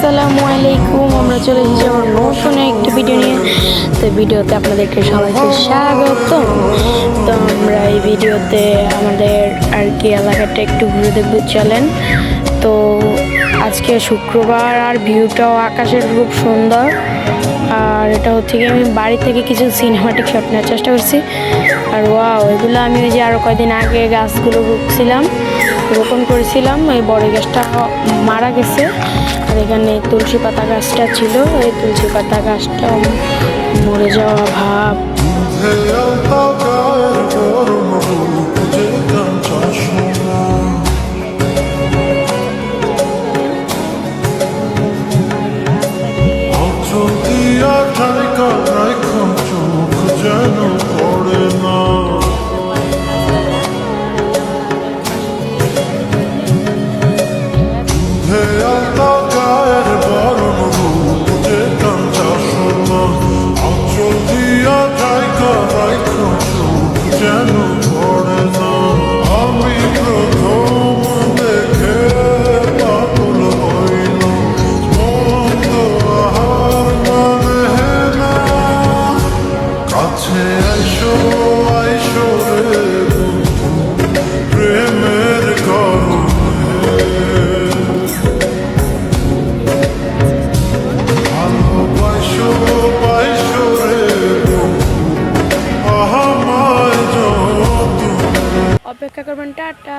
আসসালামু আলাইকুম, আমরা চলে এসেছি আমার নতুন একটি ভিডিও নিয়ে। তো ভিডিওতে আপনাদেরকে সবাইকে স্বাগত তো আমরা এই ভিডিওতে আমাদের আর কি এলাকাটা একটু ঘুরে দেখব, চলেন। তো আজকে শুক্রবার আর ভিউটাও আকাশের খুব সুন্দর। আর এটা হচ্ছে কি, আমি বাড়ি থেকে কিছু সিনেমাটিক শট নেওয়ার চেষ্টা করছি। আর ওয়াও এগুলো আমি ওই যে আরও কয়দিন আগে গাছগুলো রুখছিলাম রোপণ করেছিলাম, এই বড় গাছটা মারা গেছে। আর এখানে তুলসী পাতা গাছটা ছিল, এই তুলসী পাতা গাছটা মরে যাওয়া ভাব। কাছে আইসো আইসো রে। প্রেমের কারণে। ভালোবাসো পাইসো অপেক্ষা করবেন টাটা।